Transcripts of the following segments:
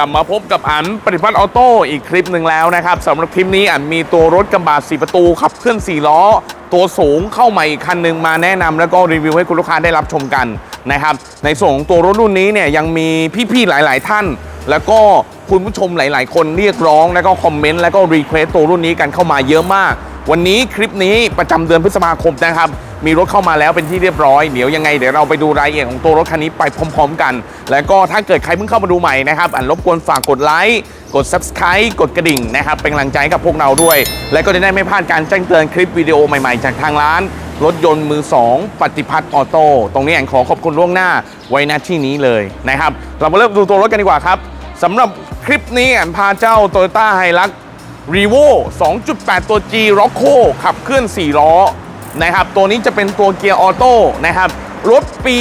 กลับมาพบกับอันปฏิพัฒน์ออโต้อีกคลิปหนึ่งแล้วนะครับสำหรับคลิปนี้อันมีตัวรถกระบะ4ประตูขับเคลื่อน4ล้อ ตัวสูงเข้ามาอีกคันหนึ่งมาแนะนำแล้วก็รีวิวให้คุณลูกค้าได้รับชมกันนะครับในส่วนของตัวรถรุ่นนี้เนี่ยยังมีพี่ๆหลาย ๆ ท่าน แล้วก็คุณผู้ชมหลาย ๆ คนเรียกร้องแล้วก็คอมเมนต์แล้วก็รีเควสตัวรุ่นนี้กันเข้ามาเยอะมาก วันนี้คลิปนี้ประจำเดือนพฤษภาคมนะครับ มีรถเข้ามาแล้วเป็นที่เรียบร้อยเดี๋ยวยังไงเดี๋ยวเราไปดูรายละเอียดของตัวรถคันนี้ไปพร้อม ๆ กัน แล้วก็ถ้าเกิดใครเพิ่งเข้ามาดูใหม่นะครับอันรบกวนฝากกดไลค์กด subscribe กดกระดิ่งนะครับเป็นกำลังใจให้กับพวกเราด้วย และก็จะได้ไม่พลาดการแจ้งเตือนคลิปวิดีโอใหม่ๆ จากทางร้าน รถยนต์มือ 2 ปฏิพัฒน์ออโต้ตรงนี้อันขอขอบคุณล่วงหน้าไว้ณที่นี้เลยนะครับ เรามาเริ่มดูตัวรถกันดีกว่าครับสำหรับคลิปนี้อันพาเจ้า Toyota Hilux r e v o 2.8 ตัว G Rocco ขับเคลื่อน 4 ล้อนะครับ ตัวนี้จะเป็นตัวเกียร์ออโต้นะครับ รถปี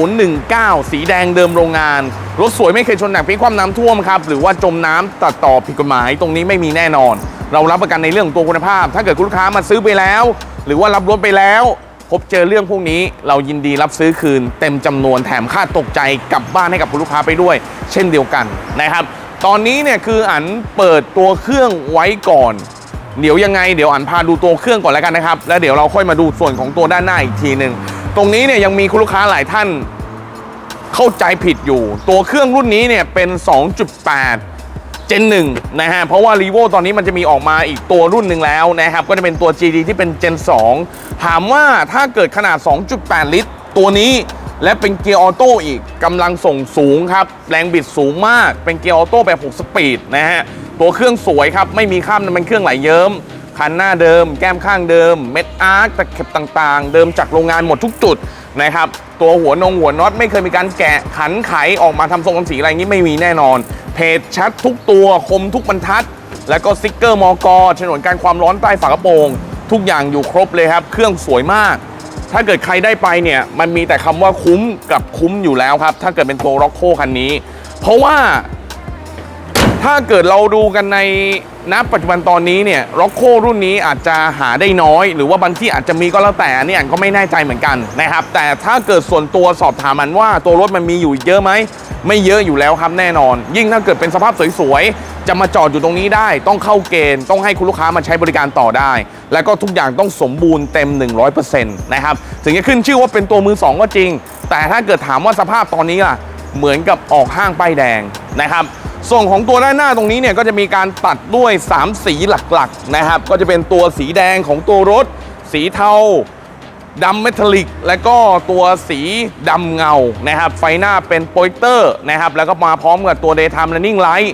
2019 สีแดงเดิมโรงงาน รถสวยไม่เคยชนหนักพิกความน้ำท่วมครับ หรือว่าจมน้ำตัดต่อผิดกฎหมายตรงนี้ไม่มีแน่นอน เรารับประกันในเรื่องของตัวคุณภาพ ถ้าเกิดคุณลูกค้ามาซื้อไปแล้ว หรือว่ารับรถไปแล้ว พบเจอเรื่องพวกนี้ เรายินดีรับซื้อคืน เต็มจำนวนแถมค่าตกใจกลับบ้านให้กับคุณลูกค้าไปด้วย เช่นเดียวกันนะครับ ตอนนี้เนี่ยคืออันเปิดตัวเครื่องไว้ก่อน เดี๋ยวยังไงเดี๋ยวอันพาดูตัวเครื่องก่อนแล้วกันนะครับ แล้วเดี๋ยวเราค่อยมาดูส่วนของตัวด้านหน้าอีกทีหนึ่งตรงนี้เนี่ยยังมีคุณลูกค้าหลายท่านเข้าใจผิดอยู่ ตัวเครื่องรุ่นนี้เนี่ยเป็น 2.8เจนหนึ่งนะฮะเพราะว่า r ีโวตอนนี้มันจะมีออกมาอีกตัวรุ่นหนึ่งแล้วนะครับก็จะเป็นตัว GD ที่เป็นเจน2ถามว่าถ้าเกิดขนาด 2.8 ลิตร ตัวนี้ และเป็นเกียร์ออโต้อีกกำลังส่งสูงครับ แรงบิดสูงมาก เป็นเกียร์ออโต้แบบ 6 สปีดนะฮะ ตัวเครื่องสวยครับ ไม่มีข้ามน้ำมันเครื่องไหลเยิ้ม คันหน้าเดิม แก้มข้างเดิม เม็ดอาร์คตะเข็บต่างๆ เดิมจากโรงงานหมดทุกจุดนะครับ ตัวหัวนงหัวน็อตไม่เคยมีการแกะขันไขออกมาทำทรงทำสีอะไรงนี้ไม่มีแน่นอน เพจชัดทุกตัวคมทุกบรรทัด แล้วก็สติกเกอร์มอกอฉนวนการความร้อนใต้ฝากระโปรง ทุกอย่างอยู่ครบเลยครับ เครื่องสวยมาก ถ้าเกิดใครได้ไปเนี่ยมันมีแต่คำว่าคุ้มกับคุ้มอยู่แล้วครับ ถ้าเกิดเป็นตัวร็อกโคคันนี้ เพราะว่า ถ้าเกิดเราดูกันในณปัจจุบันตอนนี้เนี่ยร็อกโครุ่นนี้อาจจะหาได้น้อย หรือว่าบางที่อาจจะมีก็แล้วแต่อันนี่อันก็ไม่แน่ใจเหมือนกันนะครับ แต่ถ้าเกิดส่วนตัวสอบถามมันว่าตัวรถมันมีอยู่เยอะไหมไม่เยอะอยู่แล้วครับแน่นอน ยิ่งถ้าเกิดเป็นสภาพสวยๆ จะมาจอดอยู่ตรงนี้ได้ ต้องเข้าเกณฑ์ ต้องให้คุณลูกค้ามาใช้บริการต่อได้ แล้วก็ทุกอย่างต้องสมบูรณ์เต็ม 100%นะครับ ถึงจะขึ้นชื่อว่าเป็นตัวมือสองก็จริง แต่ถ้าเกิดถามว่าสภาพตอนนี้ล่ะ เหมือนกับออกห้างป้ายแดงนะครับ ส่วนของตัวด้านหน้าตรงนี้เนี่ยก็จะมีการตัดด้วย 3 สีหลักๆนะครับ ก็จะเป็นตัวสีแดงของตัวรถ สีเทาดำเมทัลลิก และก็ตัวสีดำเงานะครับ ไฟหน้าเป็นโปรเจคเตอร์นะครับ แล้วก็มาพร้อมกับตัว Daytime Running Light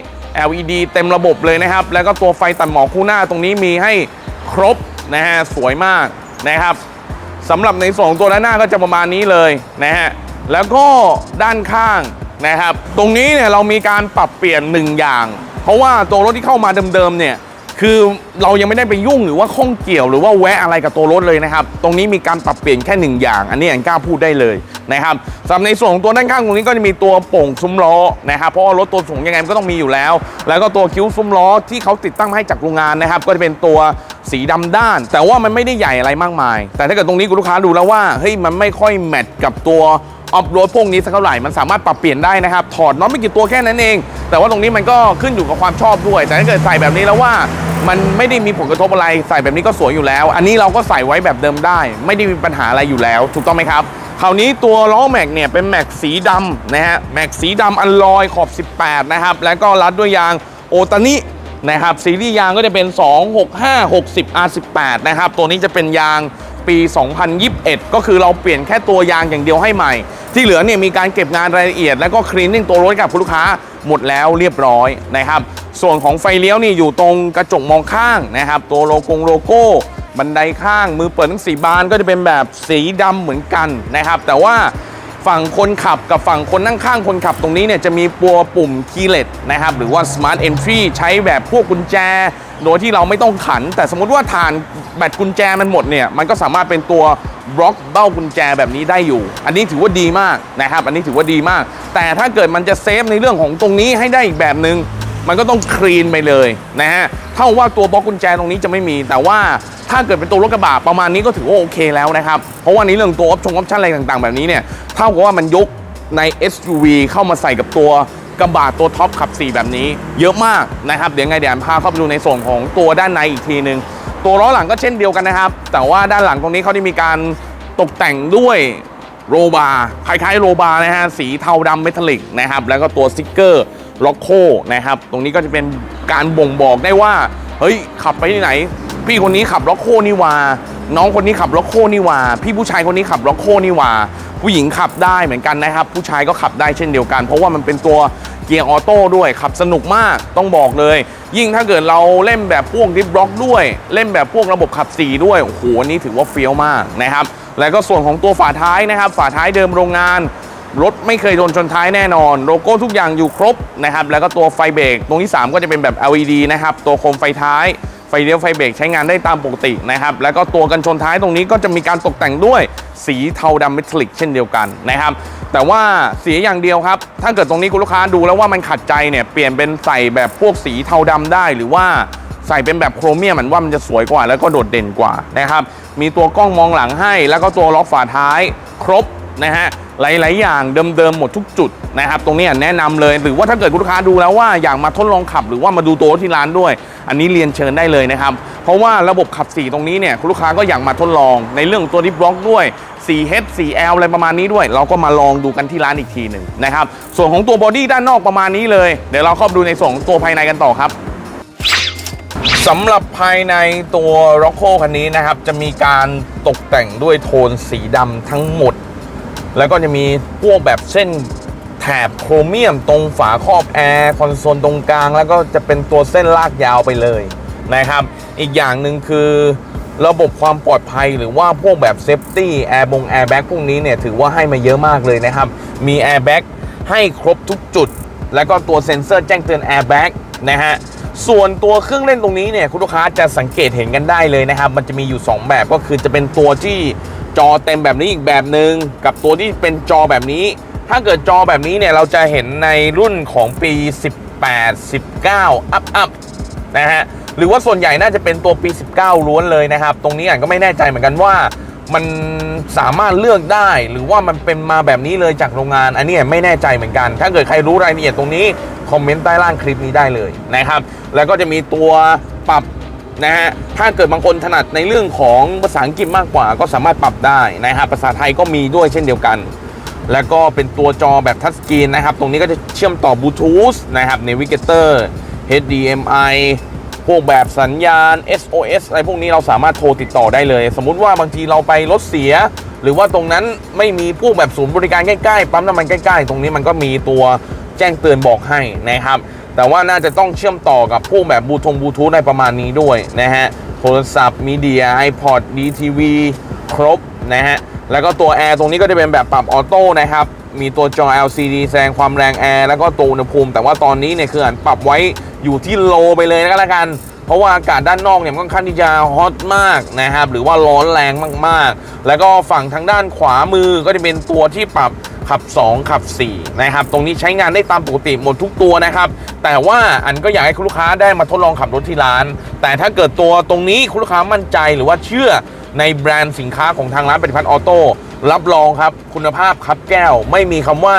LED เต็มระบบเลยนะครับ แล้วก็ตัวไฟตัดหมอกคู่หน้าตรงนี้มีให้ครบนะฮะสวยมากนะครับสำหรับในส่วนของตัวด้านหน้าก็จะประมาณนี้เลยนะฮะแล้วก็ด้านข้าง นะครับ ตรงนี้เนี่ยเรามีการปรับเปลี่ยนหนึ่งอย่าง เพราะว่าตัวรถที่เข้ามาเดิมๆเนี่ยคือเรายังไม่ได้ไปยุ่งหรือว่าข้องเกี่ยวหรือว่าแวะอะไรกับตัวรถเลยนะครับ ตรงนี้มีการปรับเปลี่ยนแค่หนึ่งอย่าง อันนี้อันกล้าพูดได้เลยนะครับสำหรับในส่วนของตัวด้านข้างตรงนี้ก็จะมีตัวโป่งซุ้มล้อนะครับ เพราะว่ารถตัวสูงยังไงมันก็ต้องมีอยู่แล้ว แล้วก็ตัวคิ้วซุ้มล้อที่เขาติดตั้งมาให้จากโรงงานนะครับ ก็จะเป็นตัวสีดำด้าน แต่ว่ามันไม่ได้ใหญ่อะไรมากมาย แต่ถ้าเกิดตรงนี้คุณลูกค้าดูแล้วว่าเฮ้ยมันไม่ค่อยแมทกับตัว ออฟโรดพวกนี้สักเท่าไหร่มันสามารถปรับเปลี่ยนได้นะครับ ถอดน็อตไม่กี่ตัวแค่นั้นเอง แต่ว่าตรงนี้มันก็ขึ้นอยู่กับความชอบด้วย แต่ถ้าเกิดใส่แบบนี้แล้วว่ามันไม่ได้มีผลกระทบอะไรใส่แบบนี้ก็สวยอยู่แล้ว อันนี้เราก็ใส่ไว้แบบเดิมได้ ไม่ได้มีปัญหาอะไรอยู่แล้ว ถูกต้องไหมครับคราวนี้ตัวล้อแม็กเนี่ยเป็นแม็กสีดำนะฮะแม็กสีดำอัลลอยขอบ 18 นะครับ แล้วก็รัดด้วยยางโอตานินะครับซีรีส์ยางก็จะเป็น 265 60 R18 นะครับ ตัวนี้จะเป็นยาง ปี 2021 ก็คือเราเปลี่ยนแค่ตัวยางอย่างเดียวให้ใหม่ ที่เหลือเนี่ยมีการเก็บงานรายละเอียด แล้วก็คลีนนิ่งตัวรถกับคุณลูกค้าหมดแล้วเรียบร้อยนะครับ ส่วนของไฟเลี้ยวนี่อยู่ตรงกระจกมองข้างนะครับ ตัวโลโกงโลโก้ บันไดข้างมือเปิดทั้งสีบานก็จะเป็นแบบสีดำเหมือนกันนะครับ แต่ว่า ฝั่งคนขับกับฝั่งคนนั่งข้างคนขับตรงนี้เนี่ยจะมีปัวปุ่มคีเลตนะครับหรือว่า Smart Entry ใช้แบบพวกกุญแจ โดยที่เราไม่ต้องขัน แต่สมมติว่าฐานแบตกุญแจมันหมดเนี่ยมันก็สามารถเป็นตัวบล็อกเบ้ากุญแจแบบนี้ได้อยู่ อันนี้ถือว่าดีมากนะครับ อันนี้ถือว่าดีมาก แต่ถ้าเกิดมันจะเซฟในเรื่องของตรงนี้ให้ได้อีกแบบหนึง่ง มันก็ต้องคลีนไปเลยนะฮะเท่าว่าตัวบล็อกกุญแจตรงนี้จะไม่มี แต่ว่าถ้าเกิดเป็นตัวรถกระบะประมาณนี้ก็ถือว่าโอเคแล้วนะครับ เพราะว่านี้เรื่องตัวออปชั่นออปชั่นอะไรต่างๆ แบบนี้เนี่ยเท่ากับว่ามันยกใน SUV เข้ามาใส่กับตัวกระบะตัวท็อปขับ 4 แบบนี้ เยอะมากนะครับเดี๋ยวไงเดี๋ยวพาเข้าไปดูในส่วนของตัวด้านในอีกทีหนึ่งตัวล้อหลังก็เช่นเดียวกันนะครับ แต่ว่าด้านหลังตรงนี้เขาได้มีการตกแต่งด้วยโรบาร์คล้ายๆโรบาร์นะฮะสีเทาดำเมทัลลิกนะครับแล้วก็ตัวสติกเกอร์ ล็อกโคนะครับ ตรงนี้ก็จะเป็นการบ่งบอกได้ว่า เฮ้ย ขับไปที่ไหน พี่คนนี้ขับล็อกโคนี่ว่าน้องคนนี้ขับล็อกโคนี่ว่าพี่ผู้ชายคนนี้ขับล็อกโคนี่ว่าผู้หญิงขับได้เหมือนกันนะครับ ผู้ชายก็ขับได้เช่นเดียวกัน เพราะว่ามันเป็นตัวเกียร์ออโต้ด้วย ขับสนุกมากต้องบอกเลย ยิ่งถ้าเกิดเราเล่นแบบพวกดิฟบล็อกด้วย เล่นแบบพวกระบบขับ 4 ด้วยโอ้โหอันนี้ถือว่าเฟี้ยวมากนะครับแล้วก็ส่วนของตัวฝาท้ายนะครับ ฝาท้ายเดิมโรงงาน รถไม่เคยโดนชนท้ายแน่นอน โลโก้ทุกอย่างอยู่ครบนะครับ แล้วก็ตัวไฟเบรกตรงที่ 3 ก็จะเป็นแบบ LED นะครับ ตัวโคมไฟท้าย ไฟเลี้ยวไฟเบรกใช้งานได้ตามปกตินะครับ แล้วก็ตัวกันชนท้ายตรงนี้ก็จะมีการตกแต่งด้วยสีเทาดำเมทัลลิกเช่นเดียวกันนะครับ แต่ว่าเสียอย่างเดียวครับ ถ้าเกิดตรงนี้คุณลูกค้าดูแล้วว่ามันขัดใจเนี่ย เปลี่ยนเป็นใส่แบบพวกสีเทาดำได้หรือว่าใส่เป็นแบบโครเมียมมันว่ามันจะสวยกว่าแล้วก็โดดเด่นกว่านะครับ มีตัวกล้องมองหลังให้ แล้วก็ตัวล็อกฝาท้าย ครบ นะฮะหลาย ๆ อย่างเดิม ๆ หมดทุกจุดนะครับตรงนี้แนะนำเลยหรือว่าถ้าเกิดคุณลูกค้าดูแล้วว่าอยากมาทดลองขับ หรือว่ามาดูตัวที่ร้านด้วย อันนี้เรียนเชิญได้เลยนะครับ เพราะว่าระบบขับ 4 ตรงนี้เนี่ยคุณลูกค้าก็อยากมาทดลองในเรื่องตัวดิฟบล็อกด้วย 4H 4L อะไรประมาณนี้ด้วย เราก็มาลองดูกันที่ร้านอีกทีหนึ่งนะครับส่วนของตัวบอดี้ด้านนอกประมาณนี้เลยเดี๋ยวเราเข้าดูในส่วนของตัวภายในกันต่อครับสำหรับภายในตัว r o c โ o คันนี้นะครับ จะมีการตกแต่งด้วยโทนสีดำทั้งหมด แล้วก็จะมีพวกแบบเส้นแถบโครเมียมตรงฝาครอบแอร์คอนโซลตรงกลาง แล้วก็จะเป็นตัวเส้นลากยาวไปเลยนะครับ อีกอย่างหนึ่งคือระบบความปลอดภัยหรือว่าพวกแบบเซฟตี้แอร์บงแอร์แบ็กพวกนี้เนี่ยถือว่าให้มาเยอะมากเลยนะครับ มีแอร์แบ็กให้ครบทุกจุด แล้วก็ตัวเซ็นเซอร์แจ้งเตือนแอร์แบ็กนะฮะส่วนตัวเครื่องเล่นตรงนี้เนี่ยคุณลูกค้าจะสังเกตเห็นกันได้เลยนะครับ มันจะมีอยู่ 2 แบบก็คือจะเป็นตัวที่ จอเต็มแบบนี้อีกแบบหนึ่งกับตัวที่เป็นจอแบบนี้ ถ้าเกิดจอแบบนี้เนี่ยเราจะเห็นในรุ่นของปี 18 19 อัพอัพนะฮะหรือว่าส่วนใหญ่น่าจะเป็นตัวปี 19 ล้วนเลยนะครับ ตรงนี้อ่านก็ไม่แน่ใจเหมือนกันว่ามันสามารถเลือกได้หรือว่ามันเป็นมาแบบนี้เลยจากโรงงาน อันนี้ไม่แน่ใจเหมือนกัน ถ้าเกิดใครรู้รายละเอียดตรงนี้ คอมเมนต์ใต้ล่างคลิปนี้ได้เลยนะครับ แล้วก็จะมีตัวปรับ นะฮะถ้าเกิดบางคนถนัดในเรื่องของภาษาอังกฤษมากกว่า ก็สามารถปรับได้นะครับภาษาไทยก็มีด้วยเช่นเดียวกัน แล้วก็เป็นตัวจอแบบทัชสกรีนนะครับ ตรงนี้ก็จะเชื่อมต่อบลูทูธนะครับ Navigator HDMI พวกแบบสัญญาณ SOS อะไรพวกนี้เราสามารถโทรติดต่อได้เลย สมมุติว่าบางทีเราไปรถเสีย หรือว่าตรงนั้นไม่มีพวกแบบศูนย์บริการใกล้ๆปั๊มน้ำมันใกล้ๆ ตรงนี้มันก็มีตัวแจ้งเตือนบอกให้นะครับ แต่ว่าน่าจะต้องเชื่อมต่อกับพวกแบบบูทงบูทูธในประมาณนี้ด้วยนะฮะโทรศัพท์มีเดีย iPod DTV ครบนะฮะแล้วก็ตัวแอร์ตรงนี้ก็จะเป็นแบบปรับออโต้นะครับ มีตัวจอ LCD แสดงความแรงแอร์แล้วก็ตัวอุณหภูมิ แต่ว่าตอนนี้เนี่ยคืออ่านปรับไว้อยู่ที่โลไปเลยก็แล้วกัน เพราะว่าอากาศด้านนอกเนี่ยค่อนข้างที่จะฮอตมากนะครับ หรือว่าร้อนแรงมากๆ แล้วก็ฝั่งทางด้านขวามือก็จะเป็นตัวที่ปรับ ขับ 2 ขับ 4 นะครับ ตรงนี้ใช้งานได้ตามปกติหมดทุกตัวนะครับ แต่ว่าอันก็อยากให้คุณลูกค้าได้มาทดลองขับรถที่ร้าน แต่ถ้าเกิดตัวตรงนี้คุณลูกค้ามั่นใจหรือว่าเชื่อในแบรนด์สินค้าของทางร้านปฏิพัฒน์ออโต้รับรองครับ คุณภาพครับแก้ว ไม่มีคำว่า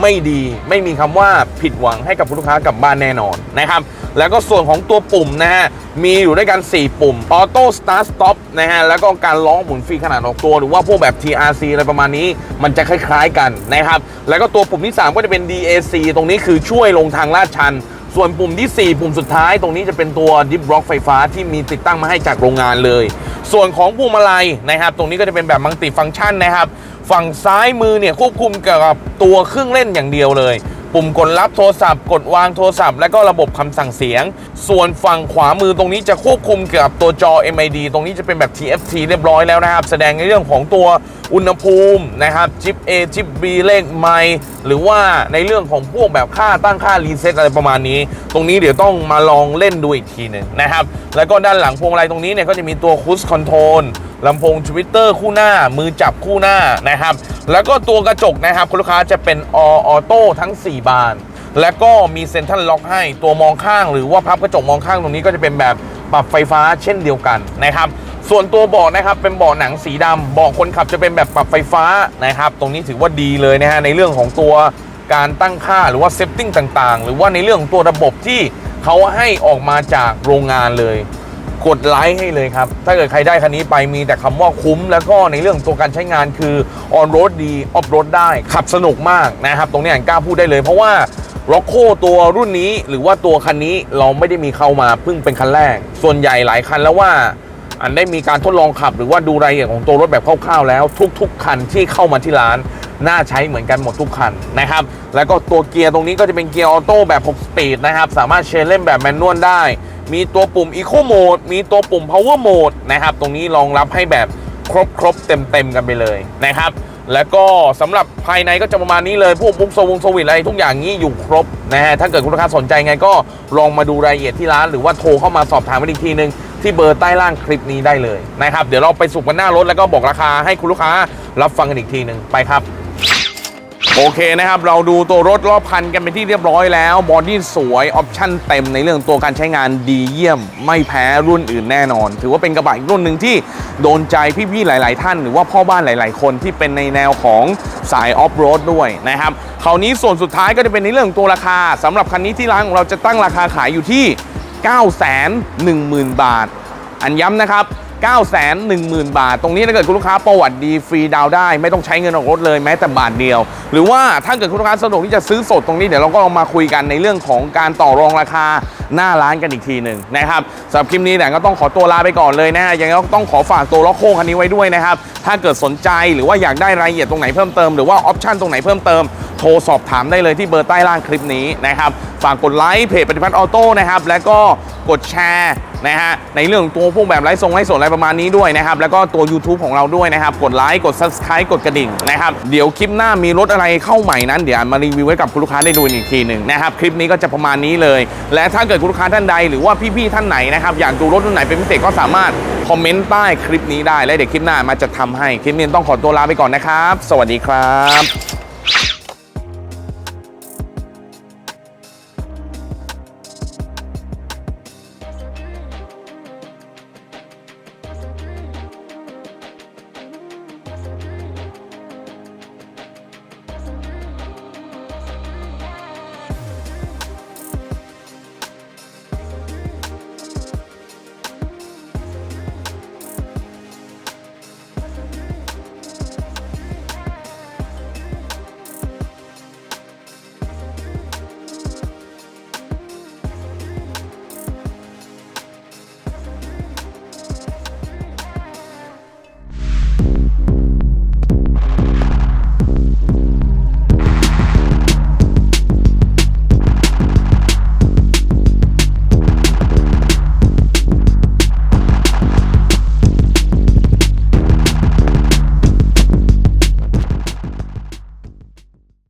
ไม่ดี ไม่มีคำว่าผิดหวังให้กับคุณลูกค้ากลับบ้านแน่นอนนะครับ แล้วก็ส่วนของตัวปุ่มนะฮะ มีอยู่ด้วยกัน 4 ปุ่ม Auto Start Stop นะฮะ แล้วก็การล้อหมุนฟรีขนาดออกตัว หรือว่าพวกแบบ TRC อะไรประมาณนี้ มันจะคล้ายๆกันนะครับ แล้วก็ตัวปุ่มที่ 3 ก็จะเป็น DAC ตรงนี้คือช่วยลงทางลาดชันส่วนปุ่มที่ 4 ปุ่มสุดท้ายตรงนี้จะเป็นตัวดิฟบล็อกไฟฟ้าที่มีติดตั้งมาให้จากโรงงานเลย ส่วนของพวงมาลัยนะครับ ตรงนี้ก็จะเป็นแบบมัลติฟังก์ชันนะครับ ฝั่งซ้ายมือเนี่ยควบคุมกับตัวเครื่องเล่นอย่างเดียวเลย ปุ่มกดรับโทรศัพท์ กดวางโทรศัพท์ และก็ระบบคำสั่งเสียง ส่วนฝั่งขวามือตรงนี้จะควบคุมเกี่ยวกับตัวจอ MID ตรงนี้จะเป็นแบบ TFT เรียบร้อยแล้วนะครับ แสดงในเรื่องของตัว อุณหภูมินะครับจิป A จิป B เลขไมล์หรือว่าในเรื่องของพวกแบบค่าตั้งค่ารีเซ็ตอะไรประมาณนี้ ตรงนี้เดี๋ยวต้องมาลองเล่นดูอีกทีหนึ่งนะครับ แล้วก็ด้านหลังพวงมาลัยตรงนี้เนี่ยก็จะมีตัวคูสคอนโทรลลำโพงทวิตเตอร์คู่หน้า มือจับคู่หน้านะครับ แล้วก็ตัวกระจกนะครับ คุณลูกค้าจะเป็นอออโต้ทั้ง 4 บาน และก็มีเซ็นทรัลล็อกให้ตัวมองข้าง หรือว่าพับกระจกมองข้างตรงนี้ก็จะเป็นแบบปรับไฟฟ้าเช่นเดียวกันนะครับ ส่วนตัวเบาะนะครับเป็นเบาะหนังสีดำเบาะคนขับจะเป็นแบบปรับไฟฟ้านะครับ ตรงนี้ถือว่าดีเลยนะฮะในเรื่องของตัวการตั้งค่าหรือว่าเซฟติ้งต่างๆ หรือว่าในเรื่องของตัวระบบที่เขาให้ออกมาจากโรงงานเลย กดไลค์ให้เลยครับ ถ้าเกิดใครได้คันนี้ไปมีแต่คำว่าคุ้ม แล้วก็ในเรื่องตัวการใช้งานคือออนโรดดีออฟโรดได้ ขับสนุกมากนะครับ ตรงนี้อ่านกล้าพูดได้เลย เพราะว่าร็อกโคตัวรุ่นนี้หรือว่าตัวคันนี้เราไม่ได้มีเข้ามาเพิ่งเป็นคันแรก ส่วนใหญ่หลายคันแล้วว่า อันได้มีการทดลองขับ หรือว่าดูรายละเอียดของตัวรถแบบคร่าวๆแล้ว ทุก ๆ คันที่เข้ามาที่ร้านน่าใช้เหมือนกันหมดทุกคันนะครับ แล้วก็ตัวเกียร์ตรงนี้ก็จะเป็นเกียร์ออโต้แบบ 6 สปีดนะครับ สามารถเชนเล่นแบบแมนนวลได้ มีตัวปุ่ม Eco Mode มีตัวปุ่ม Power Mode นะครับ ตรงนี้รองรับให้แบบครบครบๆเต็มเต็มๆกันไปเลยนะครับ แล้วก็สำหรับภายในก็จะประมาณนี้เลยพวกมุกสวงสวิตอะไรทุกอย่างนี้อยู่ครบนะฮะถ้าเกิดคุณลูกค้าสนใจไงก็ลองมาดูรายละเอียดที่ร้าน หรือว่าโทรเข้ามาสอบถามกันอีกทีนึง ที่เบอร์ใต้ล่างคลิปนี้ได้เลยนะครับ เดี๋ยวเราไปสุกกันหน้ารถแล้วก็บอกราคาให้คุณลูกค้ารับฟังกันอีกทีหนึ่งไปครับโอเคนะครับ เราดูตัวรถรอบคันกันเป็นที่เรียบร้อยแล้วบอดี้สวยออปชั่นเต็มในเรื่องตัวการใช้งานดีเยี่ยม ไม่แพ้รุ่นอื่นแน่นอน ถือว่าเป็นกระบะอีกรุ่นหนึ่งที่โดนใจพี่ๆหลาย ๆ ท่าน หรือว่าพ่อบ้านหลาย ๆ คนที่เป็นในแนวของสายออฟโรดด้วยนะครับคราวนี้ส่วนสุดท้ายก็จะเป็นในเรื่องตัวราคาสำหรับคันนี้ที่ร้านของเราจะตั้งราคาขายอยู่ที่ 910,000 บาท อันย้ำนะครับ 910,000 บาท ตรงนี้ถ้าเกิดคุณลูกค้าประวัติดีฟรีดาวได้ ไม่ต้องใช้เงินออกรถเลยแม้แต่บาทเดียว หรือว่าถ้าเกิดคุณลูกค้าสะดวกที่จะซื้อสดตรงนี้เดี๋ยวเราก็ลองมาคุยกันในเรื่องของการต่อรองราคาหน้าร้านกันอีกทีหนึ่งนะครับสำหรับคลิปนี้เนี่ยก็ต้องขอตัวลาไปก่อนเลยนะฮะยังไงก็ต้องขอฝากตัวล็อกโค้งคันนี้ไว้ด้วยนะครับถ้าเกิดสนใจหรือว่าอยากได้รายละเอียดตรงไหนเพิ่มเติมหรือว่าออปชันตรงไหนเพิ่มเติม โทรสอบถามได้เลยที่เบอร์ใต้ล่างคลิปนี้นะครับฝากกดไลค์เพจปฏิพัฒน์ออโต้นะครับแล้วก็กดแชร์นะฮะในเรื่องของตัวพวกแบบไลฟ์ทรงไลฟ์สดอะไรประมาณนี้ด้วยนะครับแล้วก็ตัว YouTube ของเราด้วยนะครับ กดไลค์กด Subscribe กดกระดิ่งนะครับเดี๋ยวคลิปหน้ามีรถอะไรเข้าใหม่นั้นเดี๋ยวมารีวิวให้กับคุณลูกค้าได้ดูอีกทีหนึ่งนะครับคลิปนี้ก็จะประมาณนี้เลย และถ้าเกิดคุณลูกค้าท่านใด หรือว่าพี่ๆท่านไหนนะครับอยากดูรถรุ่นไหนเป็นพิเศษก็สามารถคอมเมนต์ใต้คลิปนี้ได้และเดี๋ยวคลิปหน้ามาจะทำให้คลิปนี้ต้องขอตัวลาไปก่อนนะครับ สวัสดีครับ